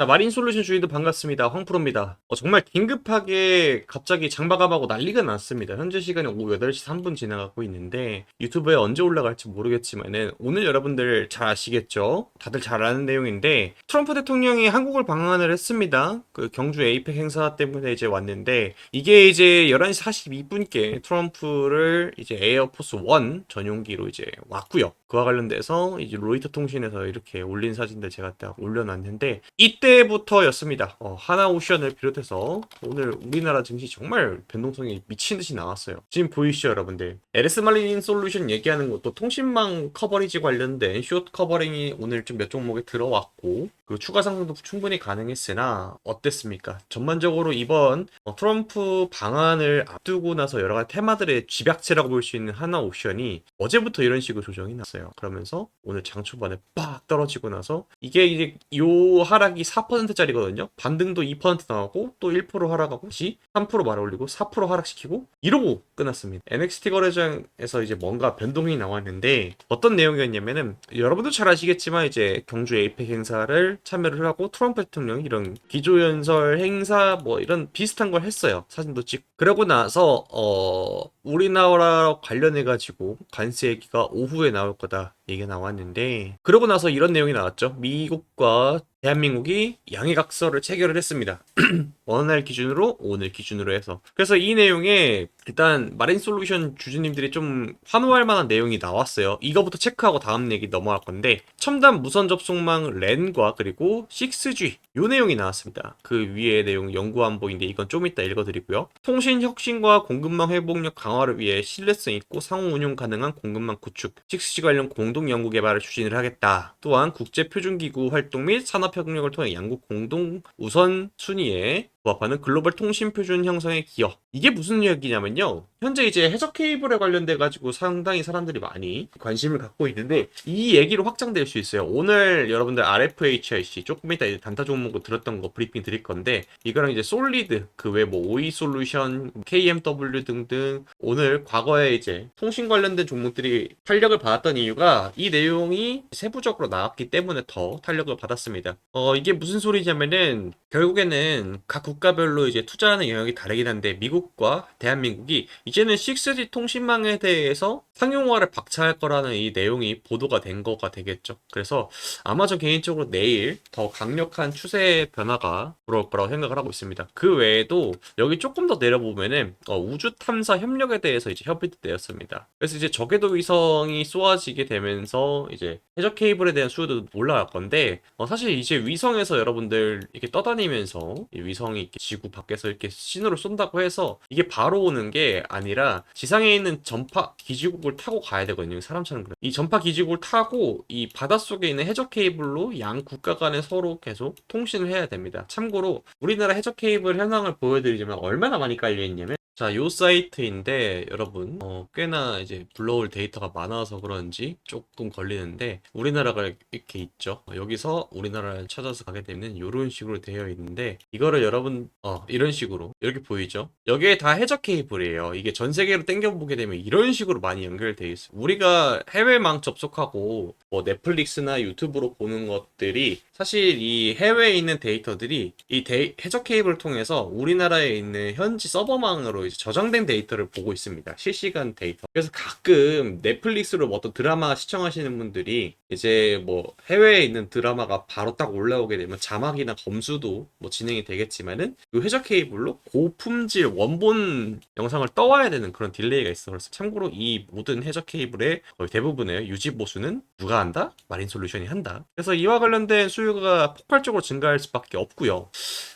자, 마린 솔루션 주인도 반갑습니다. 황프로입니다. 어, 정말 긴급하게 갑자기 장마감하고 난리가 났습니다. 현재 시간이 오후 8시 3분 지나가고 있는데 유튜브에 언제 올라갈지 모르겠지만은 오늘 여러분들 잘 아시겠죠? 다들 잘 아는 내용인데 트럼프 대통령이 한국을 방한을 했습니다. 그 경주 에이펙 행사 때문에 이제 왔는데 이게 이제 11시 42분께 트럼프를 이제 에어포스 1 전용기로 이제 왔고요. 그와 관련돼서 이제 로이터 통신에서 이렇게 올린 사진들 제가 딱 올려놨는데 이때부터였습니다. 어, 하나 오션을 비롯해서 오늘 우리나라 증시 정말 변동성이 미친 듯이 나왔어요. 지금 보이시죠, 여러분들? LS 말린 솔루션 얘기하는 것도 통신망 커버리지 관련된 숏 커버링이 오늘 좀 몇 종목에 들어왔고 그 추가 상승도 충분히 가능했으나 어땠습니까? 전반적으로 이번 어, 트럼프 방안을 앞두고 나서 여러 가지 테마들의 집약체라고 볼 수 있는 하나 옵션이 어제부터 이런 식으로 조정이 났어요. 그러면서 오늘 장 초반에 빡 떨어지고 나서 이게 이제 요 하락이 4%짜리거든요. 반등도 2% 나오고 또 1% 하락하고 다시 3% 말아 올리고 4% 하락시키고 이러고 끝났습니다. NXT 거래장에서 이제 뭔가 변동이 나왔는데 어떤 내용이었냐면은 여러분도 잘 아시겠지만 이제 경주 에이펙 행사를 참여를 하고 트럼프 대통령이 이런 기조연설 행사 뭐 이런 비슷한 걸 했어요. 사진도 찍고 그러고 나서 어 우리나라 관련해 가지고 관세 얘기가 오후에 나올 거다 da da. Uh, 얘기가 나왔는데 그러고 나서 이런 내용이 나왔죠. 미국과 대한민국이 양해각서를 체결을 했습니다. 어느 날 기준으로 오늘 기준으로 해서 그래서 이 내용에 일단 마린 솔루션 주주님들이 좀 환호할 만한 내용이 나왔어요. 이거부터 체크하고 다음 얘기 넘어갈 건데 첨단 무선 접속망 랜과 그리고 6G 요 내용이 나왔습니다. 그 위에 내용 연구 안보인데 이건 좀 이따 읽어드리고요. 통신 혁신과 공급망 회복력 강화를 위해 신뢰성 있고 상호 운용 가능한 공급망 구축, 6G 관련 공동 연구 개발을 추진을 하겠다. 또한 국제 표준기구 활동 및 산업 협력을 통해 양국 공동 우선 순위에 부합하는 글로벌 통신 표준 형성에 기여. 이게 무슨 이야기냐면요. 현재 이제 해적 케이블에 관련돼 가지고 상당히 사람들이 많이 관심을 갖고 있는데 이 얘기로 확장될 수 있어요. 오늘 여러분들 RFHIC 조금 이따 이제 단타 종목을 들었던 거 브리핑 드릴 건데 이거랑 이제 솔리드 그 외뭐 OE 솔루션, KMW 등등 오늘 과거에 이제 통신 관련된 종목들이 탄력을 받았던 이유가 이 내용이 세부적으로 나왔기 때문에 더 탄력을 받았습니다. 어 이게 무슨 소리냐면은 결국에는 각 국가별로 이제 투자하는 영역이 다르긴 한데 미국과 대한민국이 이제는 6G 통신망에 대해서 상용화를 박차할 거라는 이 내용이 보도가 된 거가 되겠죠. 그래서 아마 저 개인적으로 내일 더 강력한 추세 변화가 들어올 거라고 생각을 하고 있습니다. 그 외에도 여기 조금 더 내려보면은 어, 우주 탐사 협력에 대해서 이제 협의도 되었습니다. 그래서 이제 저궤도 위성이 쏘아지게 되면서 이제 해적 케이블에 대한 수요도 올라갈 건데 어, 사실 이제 위성에서 여러분들 이렇게 떠다니면서 이 위성이 이렇게 지구 밖에서 이렇게 신호를 쏜다고 해서 이게 바로 오는 게 아니라 지상에 있는 전파 기지국 을 타고 가야 되거든요. 사람처럼 그래. 이 전파 기지국을 타고 이 바닷속에 있는 해적 케이블로 양 국가 간에 서로 계속 통신을 해야 됩니다. 참고로 우리나라 해적 케이블 현황을 보여드리자면 얼마나 많이 깔려 있냐면 자, 요 사이트인데 여러분 어, 꽤나 이제 불러올 데이터가 많아서 그런지 조금 걸리는데 우리나라가 이렇게 있죠. 어, 여기서 우리나라를 찾아서 가게 되면 이런 식으로 되어 있는데 이거를 여러분 어, 이런 식으로 이렇게 보이죠. 여기에 다 해적 케이블이에요. 이게 전 세계로 땡겨 보게 되면 이런 식으로 많이 연결되어 있어요. 우리가 해외망 접속하고 뭐 넷플릭스나 유튜브로 보는 것들이 사실 이 해외에 있는 데이터들이 이 데이- 해적 케이블을 통해서 우리나라에 있는 현지 서버망으로 이제 저장된 데이터를 보고 있습니다. 실시간 데이터. 그래서 가끔 넷플릭스로 뭐 어떤 드라마 시청하시는 분들이 이제 뭐 해외에 있는 드라마가 바로 딱 올라오게 되면 자막이나 검수도 뭐 진행이 되겠지만은 이 해적 케이블로 고품질 원본 영상을 떠와야 되는 그런 딜레이가 있어. 그래서 참고로 이 모든 해적 케이블의 거의 대부분의 유지 보수는 누가 한다? 마린 솔루션이 한다. 그래서 이와 관련된 수요 가 폭발적으로 증가할 수밖에 없고요.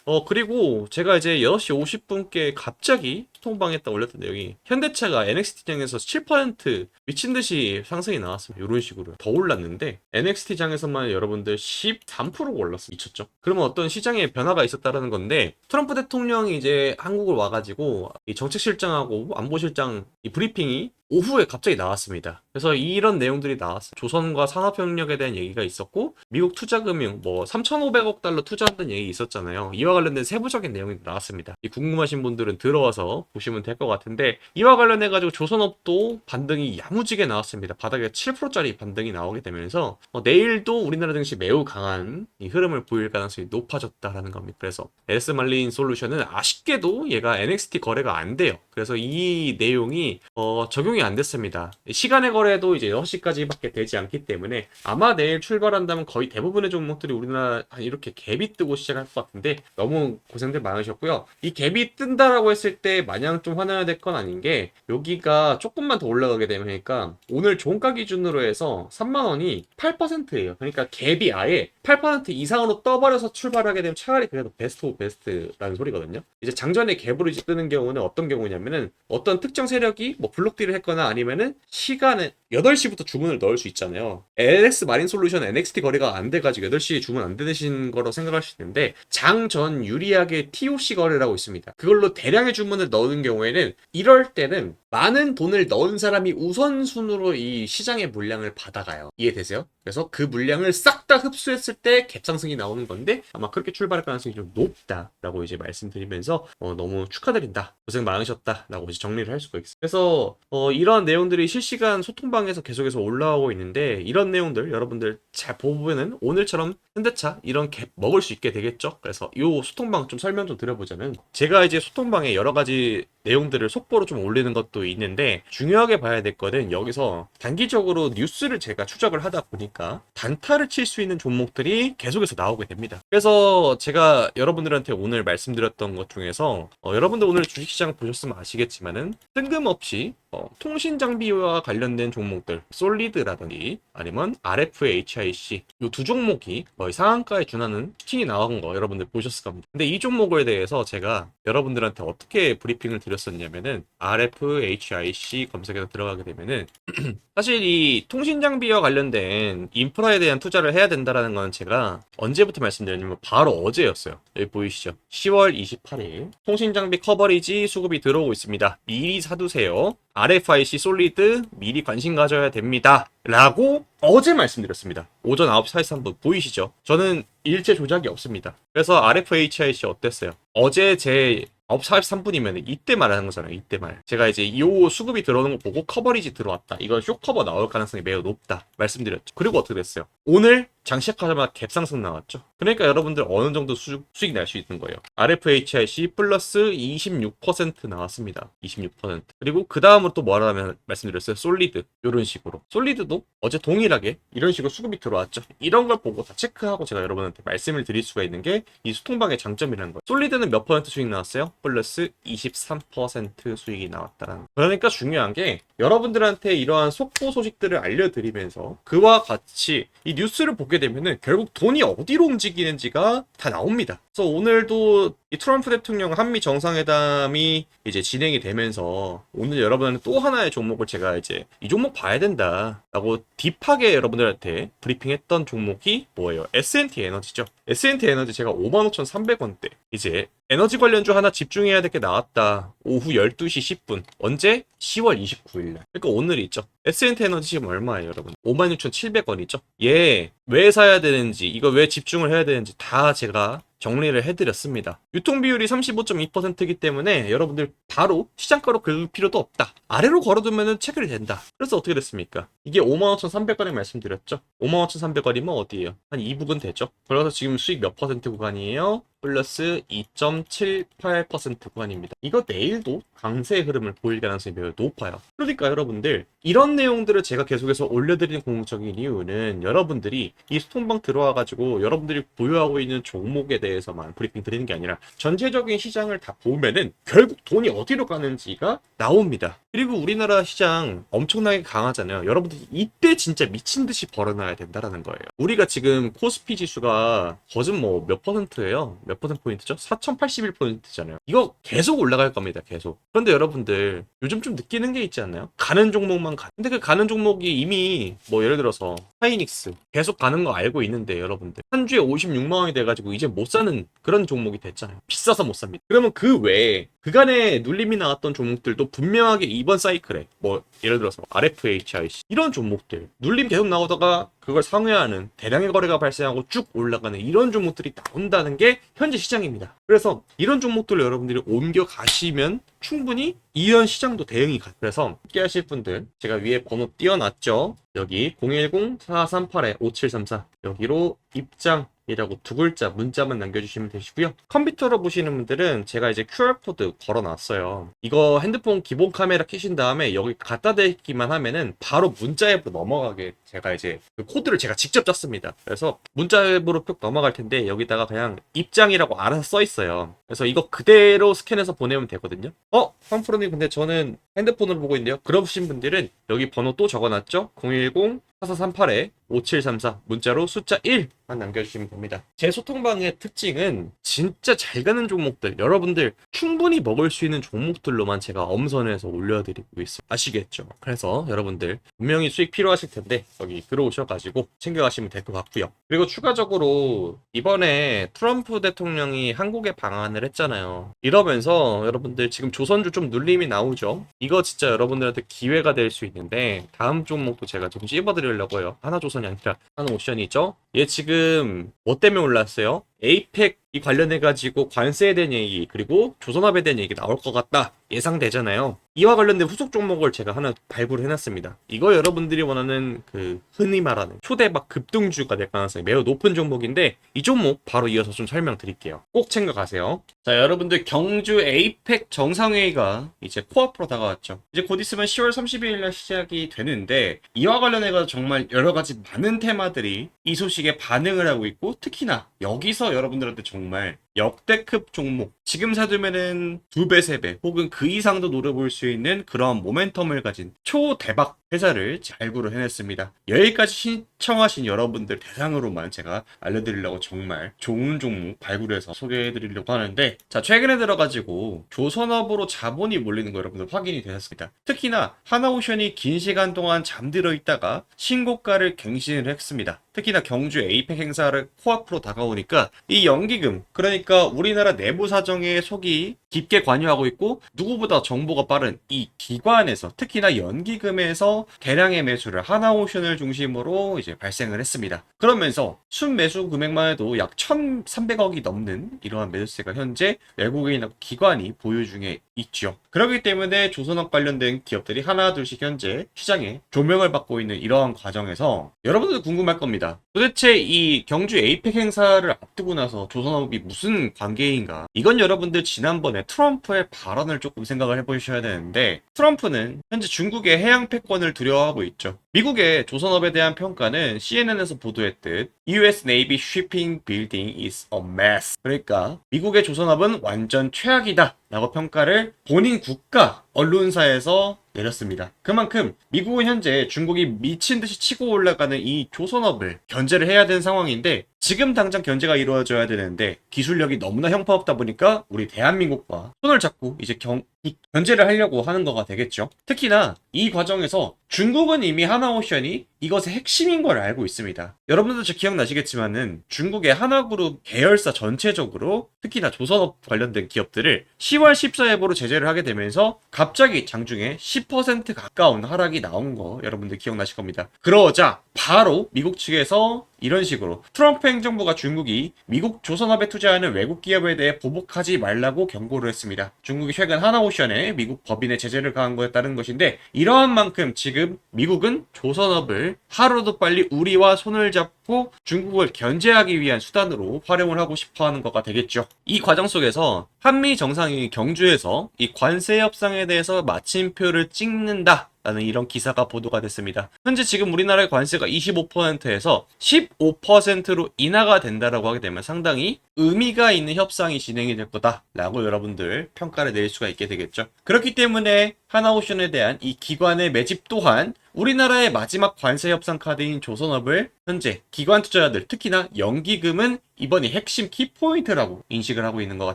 어 그리고 제가 이제 6시 50분께 갑자기 통방에다 올렸던 내용이 현대차가 NXT장에서 7% 미친 듯이 상승이 나왔습니다. 이런 식으로 더 올랐는데 NXT장에서만 여러분들 13%가 올랐어 미쳤죠. 그러면 어떤 시장에 변화가 있었다라는 건데 트럼프 대통령이 이제 한국을 와가지고 이 정책실장하고 안보실장 이 브리핑이 오후에 갑자기 나왔습니다. 그래서 이런 내용들이 나왔어요. 조선과 산업협력에 대한 얘기가 있었고 미국 투자금융 뭐 3,500억 달러 투자한다는 얘기 있었잖아요. 이와 관련된 세부적인 내용이 나왔습니다. 이 궁금하신 분들은 들어와서 보시면 될 것 같은데 이와 관련해 가지고 조선업도 반등이 야무지게 나왔습니다. 바닥에 7%짜리 반등이 나오게 되면서 어, 내일도 우리나라 증시 매우 강한 이 흐름을 보일 가능성이 높아졌다라는 겁니다. 그래서 LS 말린 솔루션은 아쉽게도 얘가 NXT 거래가 안 돼요. 그래서 이 내용이 어, 적용이 안 됐습니다. 시간의 거래도 이제 6시까지밖에 되지 않기 때문에 아마 내일 출발한다면 거의 대부분의 종목들이 우리나라 한 이렇게 갭이 뜨고 시작할 것 같은데 너무 고생들 많으셨고요. 이 갭이 뜬다라고 했을 때 마냥 좀 화나야 될 건 아닌 게 여기가 조금만 더 올라가게 되니까 오늘 종가 기준으로 해서 3만 원이 8%예요. 그러니까 갭이 아예 8% 이상으로 떠버려서 출발하게 되면 차라리 그래도 베스트 오브 베스트라는 소리거든요. 이제 장전에 갭으로 이제 뜨는 경우는 어떤 경우냐면은 어떤 특정 세력이 뭐 블록딜을 했거나 아니면은 시간에 8시부터 주문을 넣을 수 있잖아요. LX 마린 솔루션 NXT 거래가 안 돼가지고 8시에 주문 안 되신 거로 생각할 수 있는데 장전 유리하게 TOC 거래라고 있습니다. 그걸로 대량의 주문을 넣는 경우에는 이럴 때는 많은 돈을 넣은 사람이 우선순으로 이 시장의 물량을 받아가요. 이해되세요? 그래서 그 물량을 싹 다 흡수했을 때 갭상승이 나오는 건데 아마 그렇게 출발할 가능성이 좀 높다라고 이제 말씀드리면서 어, 너무 축하드린다 고생 많으셨다라고 이제 정리를 할 수가 있어요. 그래서 어, 이런 내용들이 실시간 소통방에서 계속해서 올라오고 있는데 이런 내용들 여러분들 잘 보면은 오늘처럼 현대차 이런 갭 먹을 수 있게 되겠죠. 그래서 이 소통방 좀 설명 좀 드려보자면 제가 이제 소통방에 여러 가지 내용들을 속보로 좀 올리는 것도 있는데 중요하게 봐야 될 거는 여기서 단기적으로 뉴스를 제가 추적을 하다 보니까 단타를 칠 수 있는 종목들이 계속해서 나오게 됩니다. 그래서 제가 여러분들한테 오늘 말씀드렸던 것 중에서 어, 여러분들 오늘 주식시장 보셨으면 아시겠지만은 뜬금없이 어, 통신 장비와 관련된 종목들 솔리드라든지 아니면 RFHIC 이 두 종목이 거의 상한가에 준하는 스팅이 나온 거 여러분들 보셨을 겁니다. 근데 이 종목에 대해서 제가 여러분들한테 어떻게 브리핑 을 드렸었냐면은 RFHIC 검색해서 들어가게 되면은 사실 이 통신 장비와 관련된 인프라에 대한 투자를 해야 된다라는 건 제가 언제부터 말씀드렸냐면 바로 어제였어요. 여기 보이시죠? 10월 28일 통신 장비 커버리지 수급이 들어오고 있습니다. 미리 사두세요. RFIC 솔리드 미리 관심 가져야 됩니다. 라고 어제 말씀드렸습니다. 오전 9시 43분 보이시죠? 저는 일제 조작이 없습니다. 그래서 RFHIC 어땠어요? 어제 제 9시 43분이면 이때 말하는 거잖아요. 이때 말. 제가 이제 이 수급이 들어오는 거 보고 커버리지 들어왔다. 이건 쇼커버 나올 가능성이 매우 높다. 말씀드렸죠. 그리고 어떻게 됐어요? 오늘 장시작하자마자 갭상승 나왔죠. 그러니까 여러분들 어느 정도 수, 수익 날 수 있는 거예요. RFHIC 플러스 26% 나왔습니다. 26%. 그리고 그 다음으로 또 뭐라면 말씀드렸어요. 솔리드. 이런 식으로. 솔리드도 어제 동일하게 이런 식으로 수급이 들어왔죠. 이런 걸 보고 다 체크하고 제가 여러분한테 말씀을 드릴 수가 있는 게 이 수통방의 장점이라는 거예요. 솔리드는 몇 퍼센트 수익 나왔어요? 플러스 23% 수익이 나왔다라는. 그러니까 중요한 게 여러분들한테 이러한 속보 소식들을 알려드리면서 그와 같이 이 뉴스를 보게 되면은 결국 돈이 어디로 움직이는지가 다 나옵니다. 그래서 오늘도 이 트럼프 대통령 한미 정상회담이 이제 진행이 되면서 오늘 여러분한테 또 하나의 종목을 제가 이제 이 종목 봐야 된다라고 딥하게 여러분들한테 브리핑했던 종목이 뭐예요? S&T 에너지죠. S&T 에너지 제가 55,300원대 이제 에너지 관련주 하나 집중해야 될 게 나왔다. 오후 12시 10분. 언제? 10월 29일 날. 그러니까 오늘 있죠. S&T 에너지 지금 얼마예요, 여러분? 56,700원이죠. 얘 왜 사야 되는지, 이거 왜 집중을 해야 되는지 다 제가 정리를 해드렸습니다. 유통 비율이 35.2%이기 때문에 여러분들 바로 시장가로 긁을 필요도 없다. 아래로 걸어두면 체결이 된다. 그래서 어떻게 됐습니까? 이게 55,300원에 말씀드렸죠. 55,300원이면 어디예요? 한 2북은 되죠. 그래서 지금 수익 몇 퍼센트 구간이에요? 플러스 2.78% 구간입니다. 이거 내일도 강세의 흐름을 보일 가능성이 매우 높아요. 그러니까 여러분들 이런 내용들을 제가 계속해서 올려드리는 궁극적인 이유는 여러분들이 이 스톤방 들어와가지고 여러분들이 보유하고 있는 종목에 대해 서만 브리핑 드리는 게 아니라 전체적인 시장을 다 보면은 결국 돈이 어디로 가는지가 나옵니다. 그리고 우리나라 시장 엄청나게 강하잖아요. 여러분들이 이때 진짜 미친 듯이 벌어놔야 된다라는 거예요. 우리가 지금 코스피 지수가 거진 뭐 몇 퍼센트예요? 몇 퍼센트 포인트죠? 4,081포인트잖아요. 이거 계속 올라갈 겁니다. 계속. 그런데 여러분들 요즘 좀 느끼는 게 있지 않나요? 가는 종목만 가. 근데 그 가는 종목이 이미 뭐 예를 들어서 하이닉스 계속 가는 거 알고 있는데 여러분들 한 주에 56만 원이 돼가지고 이제 못 사는 그런 종목이 됐잖아요. 비싸서 못 삽니다. 그러면 그 외에 그간에 눌림이 나왔던 종목들도 분명하게 이번 사이클에 뭐 예를 들어서 RFHIC 이런 종목들 눌림 계속 나오다가 그걸 상회하는 대량의 거래가 발생하고 쭉 올라가는 이런 종목들이 나온다는 게 현재 시장입니다. 그래서 이런 종목들을 여러분들이 옮겨 가시면 충분히 이런 시장도 대응이 가. 그래서 함께 하실 분들 제가 위에 번호 띄워놨죠. 여기 010-4438-5734 여기로 입장 이라고 두 글자 문자만 남겨주시면 되시고요. 컴퓨터로 보시는 분들은 제가 이제 QR코드 걸어놨어요. 이거 핸드폰 기본 카메라 켜신 다음에 여기 갖다 대기만 하면은 바로 문자 앱으로 넘어가게 제가 이제 그 코드를 제가 직접 짰습니다. 그래서 문자 앱으로 쭉 넘어갈 텐데 여기다가 그냥 입장이라고 알아서 써 있어요. 그래서 이거 그대로 스캔해서 보내면 되거든요. 어? 황프로님 근데 저는 핸드폰으로 보고 있는데요. 그러신 분들은 여기 번호 또 적어놨죠? 010 4438에 5734 문자로 숫자 1만 남겨주시면 됩니다. 제 소통방의 특징은 진짜 잘 가는 종목들 여러분들 충분히 먹을 수 있는 종목들로만 제가 엄선해서 올려드리고 있어요. 아시겠죠? 그래서 여러분들 분명히 수익 필요하실 텐데 여기 들어오셔가지고 챙겨가시면 될 것 같고요. 그리고 추가적으로 이번에 트럼프 대통령이 한국에 방한을 했잖아요. 이러면서 여러분들 지금 조선주 좀 눌림이 나오죠. 이거 진짜 여러분들한테 기회가 될 수 있는데 다음 종목도 제가 좀 찝어드 리려고 해요. 하나조선이 아니라 하나오션이죠. 얘 지금 뭐 때문에 올랐어요? 에이펙이 관련해가지고 관세에 대한 얘기 그리고 조선업에 대한 얘기 나올 것 같다 예상되잖아요. 이와 관련된 후속 종목을 제가 하나 발굴을 해놨습니다. 이거 여러분들이 원하는 그 흔히 말하는 초대박 급등주가 될 가능성이 매우 높은 종목인데 이 종목 바로 이어서 좀 설명드릴게요. 꼭 챙겨가세요. 자 여러분들 경주 에이펙 정상회의가 이제 코앞으로 다가왔죠. 이제 곧 있으면 10월 30일 날 시작이 되는데 이와 관련해서 정말 여러 가지 많은 테마들이 이 소식에 반응을 하고 있고 특히나 여기서 여러분들한테 정말 역대급 종목 지금 사두면은 두 배, 세 배 혹은 그 이상도 노려볼 수 있는 그런 모멘텀을 가진 초대박 회사를 발굴을 해냈습니다. 여기까지 신청하신 여러분들 대상으로만 제가 알려드리려고 정말 좋은 종목 발굴해서 소개해드리려고 하는데 자 최근에 들어가지고 조선업으로 자본이 몰리는 거 여러분들 확인이 되셨습니다. 특히나 하나오션이 긴 시간 동안 잠들어 있다가 신고가를 갱신을 했습니다. 특히나 경주 에이펙 행사를 코앞으로 다가오니까 이 연기금 그러니까 우리나라 내부 사정에 속이 깊게 관여하고 있고 누구보다 정보가 빠른 이 기관에서 특히나 연기금에서 대량의 매수를 하나오션을 중심으로 이제 발생을 했습니다. 그러면서 순매수 금액만 해도 약 1,300억이 넘는 이러한 매수세가 현재 외국인하고 기관이 보유 중에 있죠. 그렇기 때문에 조선업 관련된 기업들이 하나 둘씩 현재 시장에 조명을 받고 있는 이러한 과정에서 여러분들 궁금할 겁니다. 도대체 이 경주 에이펙 행사를 앞두고 나서 조선업이 무슨 관계인가? 이건 여러분들 지난번에 트럼프의 발언을 조금 생각을 해보셔야 되는데 트럼프는 현재 중국의 해양 패권을 두려워하고 있죠. 미국의 조선업에 대한 평가는 CNN에서 보도했듯 US Navy Shipping Building is a mess. 그러니까 미국의 조선업은 완전 최악이다. 라고 평가를 본인 국가 언론사에서 내렸습니다. 그만큼 미국은 현재 중국이 미친 듯이 치고 올라가는 이 조선업을 견제를 해야 되는 상황인데 지금 당장 견제가 이루어져야 되는데 기술력이 너무나 형편없다 보니까 우리 대한민국과 손을 잡고 이제 경, 이 견제를 하려고 하는 거가 되겠죠. 특히나 이 과정에서 중국은 이미 하나오션이 이것의 핵심인 걸 알고 있습니다. 여러분들도 저 기억나시겠지만은 중국의 하나그룹 계열사 전체적으로 특히나 조선업 관련된 기업들을 10월 14일부로 제재를 하게 되면서 갑자기 장중에 10% 가까운 하락이 나온 거 여러분들 기억나실 겁니다. 그러자 바로 미국 측에서 이런 식으로 트럼프 행정부가 중국이 미국 조선업에 투자하는 외국 기업에 대해 보복하지 말라고 경고를 했습니다. 중국이 최근 하나오션에 미국 법인의 제재를 가한 거에 따른 것인데 이러한 만큼 지금 미국은 조선업을 하루도 빨리 우리와 손을 잡고 중국을 견제하기 위한 수단으로 활용을 하고 싶어 하는 거가 되겠죠. 이 과정 속에서 한미 정상이 경주에서 이 관세 협상에 대해서 마침표를 찍는다. 라는 이런 기사가 보도가 됐습니다. 현재 지금 우리나라의 관세가 25%에서 15%로 인하가 된다라고 하게 되면 상당히 의미가 있는 협상이 진행이 될 거다라고 여러분들 평가를 내릴 수가 있게 되겠죠. 그렇기 때문에 하나오션에 대한 이 기관의 매집 또한 우리나라의 마지막 관세 협상 카드인 조선업을 현재 기관 투자자들 특히나 연기금은 이번이 핵심 키포인트라고 인식을 하고 있는 거가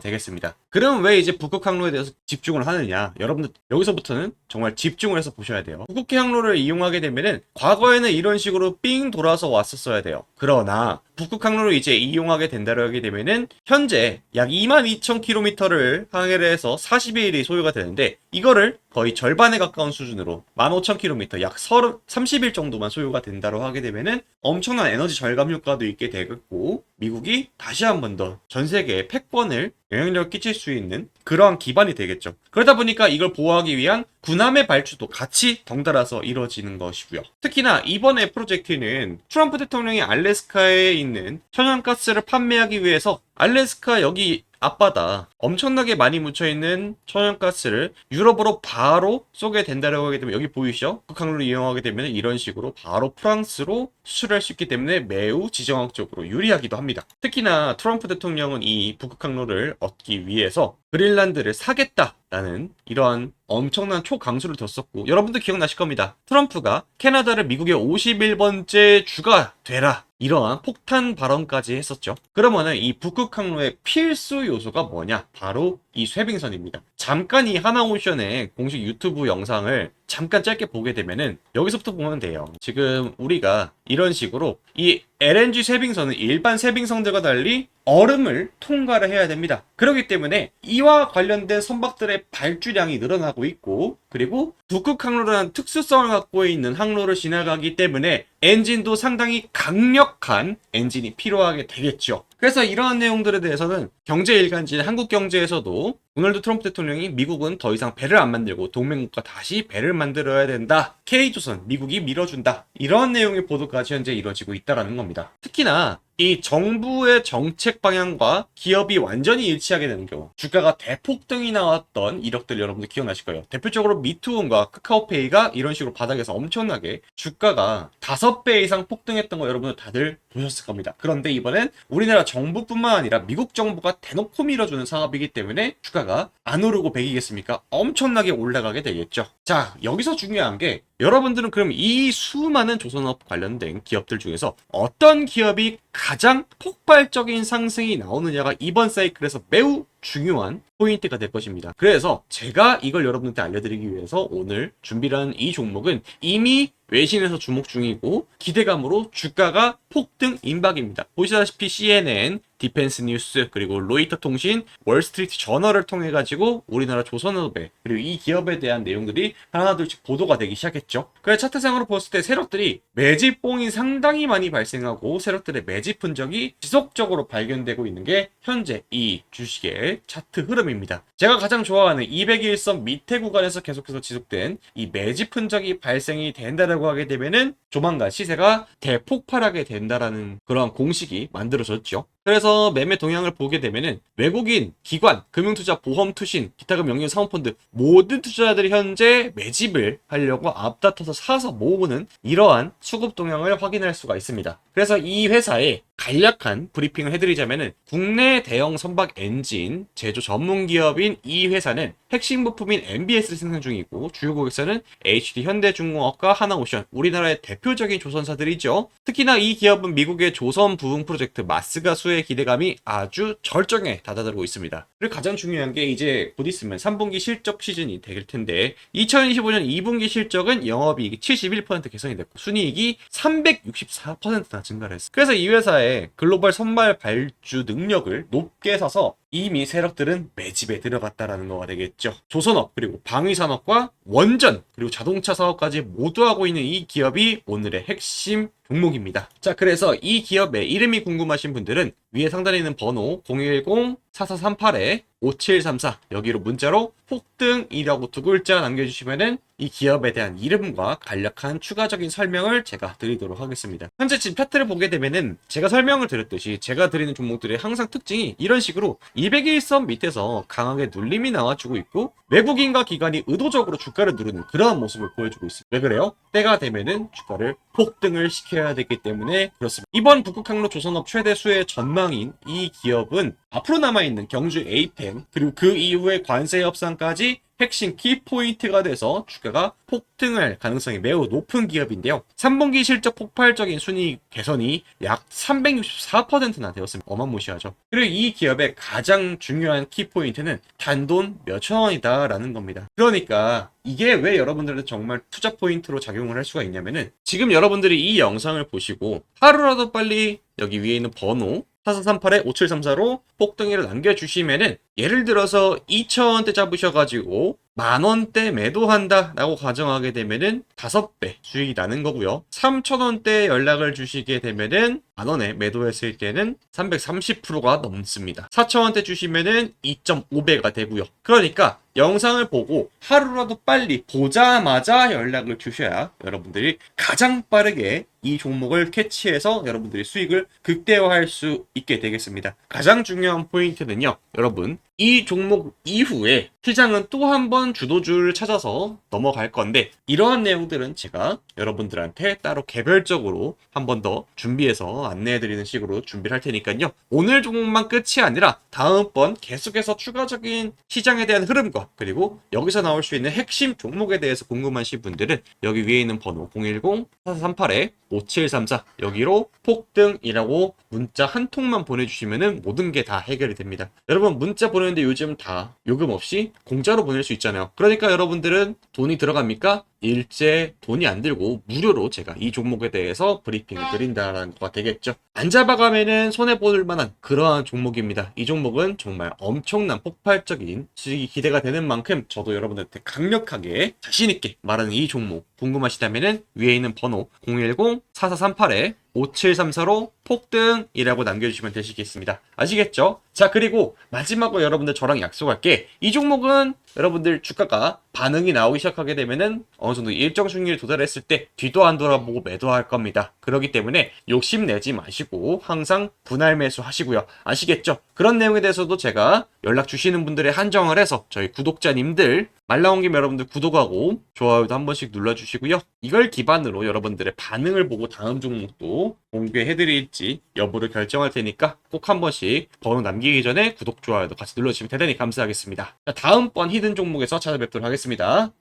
되겠습니다. 그럼 왜 이제 북극 항로에 대해서 집중을 하느냐? 여러분들 여기서부터는 정말 집중을 해서 보셔야 돼요. 북극 항로를 이용하게 되면은 과거에는 이런 식으로 삥 돌아서 왔었어야 돼요. 그러나 북극 항로를 이제 이용하게 된다고 하게 되면은 현재 약 22,000km를 항해를 해서 40일이 소요가 되는데 이거를 거의 절반에 가까운 수준으로 15,000km 약 30, 30일 정도만 소요가 된다고 하게 되면은 엄청난 에너지 절감 효과도 있게 되겠고 미국이 다시 한 번 더 전 세계에 패권을 영향력을 끼칠 수 있는 그러한 기반이 되겠죠. 그러다 보니까 이걸 보호하기 위한 군함의 발주도 같이 덩달아서 이루어지는 것이고요. 특히나 이번에 프로젝트는 트럼프 대통령이 알래스카에 있는 천연가스를 판매하기 위해서 알래스카 여기 앞바다 엄청나게 많이 묻혀있는 천연가스를 유럽으로 바로 쏘게 된다고 하게 되면 여기 보이시죠? 북항로를 이용하게 되면 이런 식으로 바로 프랑스로 수출할 수 있기 때문에 매우 지정학적으로 유리하기도 합니다. 특히나 트럼프 대통령은 이 북극항로를 얻기 위해서 그린란드를 사겠다라는 이러한 엄청난 초강수를 뒀었고 여러분들 기억나실 겁니다. 트럼프가 캐나다를 미국의 51번째 주가 되라 이러한 폭탄 발언까지 했었죠. 그러면은 이 북극 항로의 필수 요소가 뭐냐? 바로 이 쇄빙선입니다. 잠깐 이 하나오션의 공식 유튜브 영상을 잠깐 짧게 보게 되면은 여기서부터 보면 돼요. 지금 우리가 이런 식으로 이 LNG 쇄빙선은 일반 쇄빙선들과 달리 얼음을 통과를 해야 됩니다. 그렇기 때문에 이와 관련된 선박들의 발주량이 늘어나고 있고 그리고 북극 항로라는 특수성을 갖고 있는 항로를 지나가기 때문에 엔진도 상당히 강력한 엔진이 필요하게 되겠죠. 그래서 이러한 내용들에 대해서는 경제 일간지인 한국 경제에서도 도널드 트럼프 대통령이 미국은 더 이상 배를 안 만들고 동맹국가 다시 배를 만들어야 된다. K조선 미국이 밀어준다. 이런 내용의 보도까지 현재 이루어지고 있다라는 겁니다. 특히나 이 정부의 정책 방향과 기업이 완전히 일치하게 되는 경우 주가가 대폭등이 나왔던 이력들 여러분들 기억나실 거예요. 대표적으로 미투온과 카카오페이가 이런 식으로 바닥에서 엄청나게 주가가 5배 이상 폭등했던 거 여러분들 다들 보셨을 겁니다. 그런데 이번엔 우리나라 정부뿐만 아니라 미국 정부가 대놓고 밀어주는 사업이기 때문에 주가가 안 오르고 배기겠습니까? 엄청나게 올라가게 되겠죠. 자, 여기서 중요한 게 여러분들은 그럼 이 수많은 조선업 관련된 기업들 중에서 어떤 기업이 가장 폭발적인 상승이 나오느냐가 이번 사이클에서 매우 중요한 포인트가 될 것입니다. 그래서 제가 이걸 여러분한테 알려드리기 위해서 오늘 준비를 한 이 종목은 이미 외신에서 주목 중이고 기대감으로 주가가 폭등 임박입니다. 보시다시피 CNN, 디펜스 뉴스 그리고 로이터 통신, 월스트리트 저널을 통해 가지고 우리나라 조선업에 그리고 이 기업에 대한 내용들이 하나둘씩 보도가 되기 시작했죠. 그래서 차트상으로 봤을 때 세력들이 매집봉이 상당히 많이 발생하고 세력들의 매집 흔적이 지속적으로 발견되고 있는 게 현재 이 주식의 차트 흐름입니다. 제가 가장 좋아하는 201선 밑에 구간에서 계속해서 지속된 이 매집 흔적이 발생이 된다라고 하게 되면은 조만간 시세가 대폭발하게 된다라는 그런 공식이 만들어졌죠. 그래서 매매 동향을 보게 되면은 외국인, 기관, 금융투자, 보험, 투신, 기타금 영유 사모펀드 모든 투자자들이 현재 매집을 하려고 앞다퉈서 사서 모으는 이러한 수급 동향을 확인할 수가 있습니다. 그래서 이 회사에 간략한 브리핑을 해드리자면은 국내 대형 선박 엔진 제조 전문 기업인 이 회사는 핵심 부품인 MBS를 생산 중이고 주요 고객사는 HD 현대중공업과 하나오션 우리나라의 대표적인 조선사들이죠. 특히나 이 기업은 미국의 조선 부흥 프로젝트 마스가 수의 기대감이 아주 절정에 다다르고 있습니다. 그리고 가장 중요한 게 이제 곧 있으면 3분기 실적 시즌이 될 텐데 2025년 2분기 실적은 영업이익이 71% 개선이 됐고 순이익이 364%나 증가를 했어. 그래서 이 회사의 글로벌 선발 발주 능력을 높게 사서 이미 세력들은 매집에 들어갔다라는 거가 되겠죠. 조선업 그리고 방위산업과 원전 그리고 자동차 사업까지 모두 하고 있는 이 기업이 오늘의 핵심 종목입니다. 자, 그래서 이 기업의 이름이 궁금하신 분들은 위에 상단에 있는 번호 010-4438-5734 여기로 문자로 폭등이라고 두 글자 남겨주시면은 이 기업에 대한 이름과 간략한 추가적인 설명을 제가 드리도록 하겠습니다. 현재 지금 차트를 보게 되면은 제가 설명을 드렸듯이 제가 드리는 종목들의 항상 특징이 이런 식으로 201선 밑에서 강하게 눌림이 나와주고 있고 외국인과 기관이 의도적으로 주가를 누르는 그러한 모습을 보여주고 있습니다. 왜 그래요? 때가 되면은 주가를 폭등을 시켜야 되기 때문에 그렇습니다. 이번 북극항로 조선업 최대 수의 전망인 이 기업은 앞으로 남아있는 경주 에이펜 그리고 그 이후의 관세 협상까지 핵심 키포인트가 돼서 주가가 폭등할 가능성이 매우 높은 기업인데요. 3분기 실적 폭발적인 순이익 개선이 약 364%나 되었습니다. 어마무시하죠. 그리고 이 기업의 가장 중요한 키포인트는 단돈 몇천 원이다라는 겁니다. 그러니까 이게 왜 여러분들은 정말 투자 포인트로 작용을 할 수가 있냐면은 지금 여러분들이 이 영상을 보시고 하루라도 빨리 여기 위에 있는 번호 4438에 5734로 폭등이를 남겨주시면은 예를 들어서 2,000원대 잡으셔가지고 만원대 매도한다 라고 가정하게 되면은 5배 수익이 나는 거고요. 3,000원대 연락을 주시게 되면은 만원에 매도했을 때는 330%가 넘습니다. 4,000원대 주시면은 2.5배가 되고요. 그러니까 영상을 보고 하루라도 빨리 보자마자 연락을 주셔야 여러분들이 가장 빠르게 이 종목을 캐치해서 여러분들이 수익을 극대화할 수 있게 되겠습니다. 가장 중요한 포인트는요, 여러분. 이 종목 이후에 시장은 또 한 번 주도주를 찾아서 넘어갈 건데, 이러한 내용들은 제가 여러분들한테 따로 개별적으로 한 번 더 준비해서 안내해드리는 식으로 준비를 할 테니까요. 오늘 종목만 끝이 아니라 다음번 계속해서 추가적인 시장에 대한 흐름과 그리고 여기서 나올 수 있는 핵심 종목에 대해서 궁금하신 분들은 여기 위에 있는 번호 010-4438에 5734 여기로 폭등이라고 문자 한 통만 보내주시면은 모든 게 다 해결이 됩니다. 여러분 문자 보내 는데 요즘 다 요금 없이 공짜로 보낼 수 있잖아요. 그러니까 여러분들은 돈이 들어갑니까? 일제 돈이 안 들고 무료로 제가 이 종목에 대해서 브리핑을 드린다는 거가 되겠죠. 안 잡아가면은 손해볼 만한 그러한 종목입니다. 이 종목은 정말 엄청난 폭발적인 수익이 기대가 되는 만큼 저도 여러분들한테 강력하게 자신있게 말하는 이 종목 궁금하시다면은 위에 있는 번호 010-4438에 5734로 폭등이라고 남겨주시면 되시겠습니다. 아시겠죠? 자, 그리고 마지막으로 여러분들 저랑 약속할게. 이 종목은 여러분들 주가가 반응이 나오기 시작하게 되면은 어느 정도 일정 수익률이 도달했을 때 뒤도 안 돌아보고 매도할 겁니다. 그렇기 때문에 욕심내지 마시고 항상 분할 매수 하시고요. 아시겠죠? 그런 내용에 대해서도 제가 연락 주시는 분들의 한정을 해서 저희 구독자님들 말 나온 김에 여러분들 구독하고 좋아요도 한 번씩 눌러주시고요. 이걸 기반으로 여러분들의 반응을 보고 다음 종목도 공개해드릴지 여부를 결정할 테니까 꼭 한 번씩 번호 남기기 전에 구독, 좋아요도 같이 눌러주시면 대단히 감사하겠습니다. 자, 다음번 히든 종목에서 찾아뵙도록 하겠습니다.